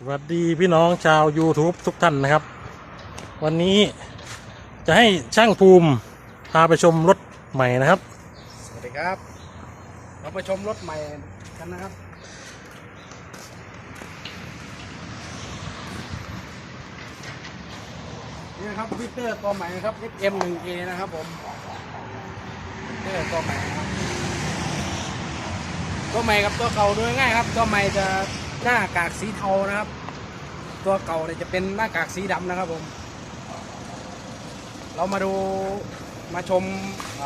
สวัสดีพี่น้องชาว YouTube ทุกท่านนะครับ วันนี้จะให้ช่างภูมิพาไปชมรถใหม่นะครับ สวัสดีครับ เราไปชมรถใหม่กันนะครับ นี่นะครับวิเตอร์ตัวใหม่นะครับ FM1A นะครับผมวิเตอร์ตัวใหม่นะครับตัวใหม่กับตัวเก่าดูง่ายครับ ตัวใหม่จะหน้ากากสีเทานะครับ ตัวเก่าเนี่ยจะเป็นหน้ากากสีดำนะครับผม เรามาดูมาชม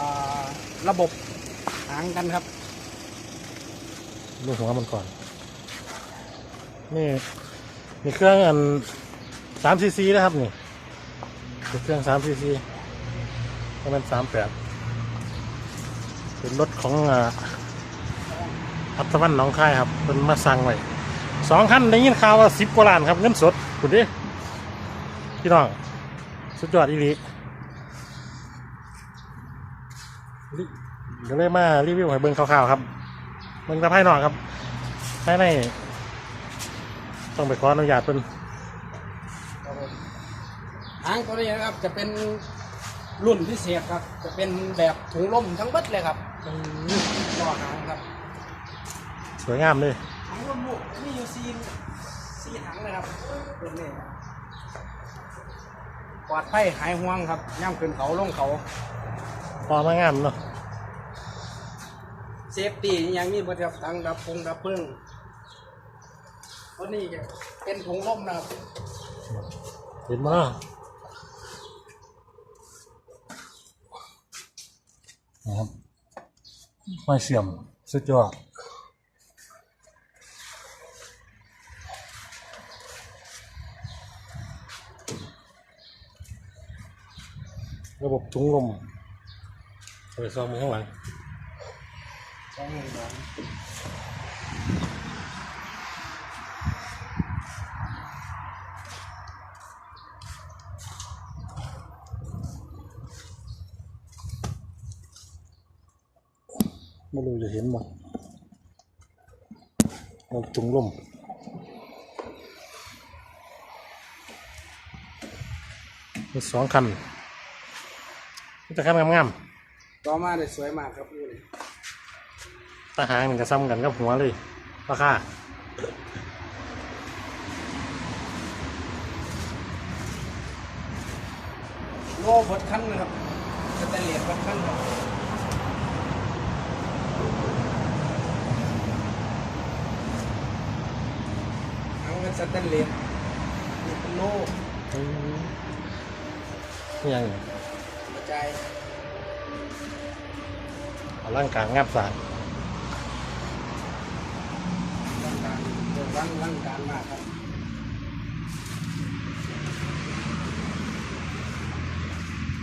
าระบบหางกันครับดูหัวมันก่อน นี่มีเครื่องอันสามซีซีนะครับนี่เป็นเครื่องสามซีซีประมาณสามแปดเป็นรถของอ่าอัตวันหนองคายครับเป็นมาสั่งไว้ สองคันได้ยินข่าวว่าสิบกว่าล้านครับเงินสดคุณดิพี่น้อง สุดยอดอีหลีลิเดี๋ยวเลยมารีวิวให้เบิ่งคร่าวๆครับเบิ่งแตะไพ่นอกครับภายในต้องไปขออนุญาตเป็นครับผมหางตัวนี้นะครับจะเป็นรุ่นพิเศษครับ จะเป็นแบบถุงลมทั้งเบิดเลยครับต่อหางครับ สวยงามเลยหางล มลูกมีอยู่ซีนซีหางเลยครับเป็นนี่ครับปลอดภัยหายห่วงครับย่ำขึ้นเขาลงเขาพอมางามเนาะเซฟตี้ยังมีบริษัททั้งดับพงดับเพลิงตัวนี้จะเป็นถุงลมนะครับเห็นมาเนาะนะครับไม่เสื่อมสุดยอด ระบบถุงลมเอาไปซองมือข้างหลังสองหนึ่งสองไม่รู้จะเห็นหมั้งเราจุงลมสองคัน มีแต่คันงามต่อมาได้สวยมากครับนี่ๆตาหางมันจะซ้ำกันกับหัวเลยราคาโลบดขั้นนะครับสแตนเลสบดขั้นครับเอาเป็นสแตนเลสนี่เป็นโลอืมนี่ยังก ระจายเอาร่างกายงับสารร่างกายเรื่องร่างร่างกายมากครับ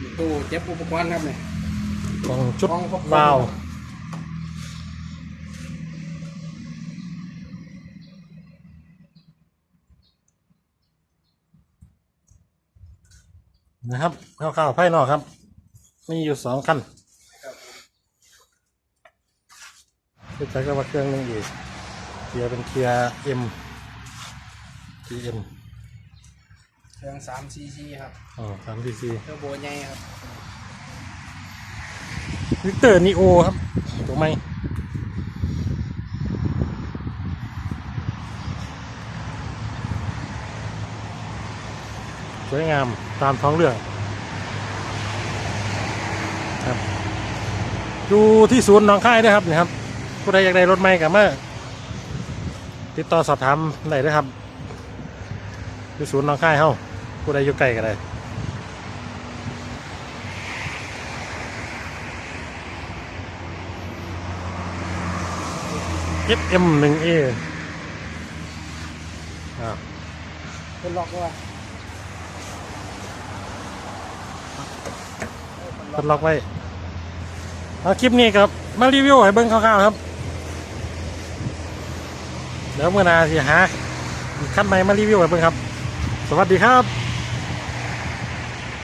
มีตู้เจ็บอุปกรณ์ครับเนี่ยของชุดของพวกวาวนะครับข้าวๆไพ่นอกครับ มีอยู่สองคันครับคือใช้ก็ว่าเครื่องหนึงอีกเกียร์เป็นเกียร์เอ็มทีเอ็มเครื่องสามซีซีครับอ๋อสามซีซีเทอร์โบใหญ่ครับวิกเตอร์นีโอครับถูกไหมสวยงามตามท้องเรื่องครับ อยู่ที่ศูนย์หนองค่ายด้วยครับนะครับผู้ใดอยากได้รถใหม่กับมาติดต่อสอบถามได้ด้วยครับที่ศูนย์หนองค่ายเฮาผู้ใดอยู่ใกล้ก็ได้ FM 1 A อ่าเป็นล็อกด้วยกดล็อกไว้ เอาคลิปนี้ครับมารีวิวให้เบิ้งคร่าวๆครับ เดี๋ยวเมื่อนาสิหาขั้นใหม่มารีวิวให้เบิ้งครับ สวัสดีครับ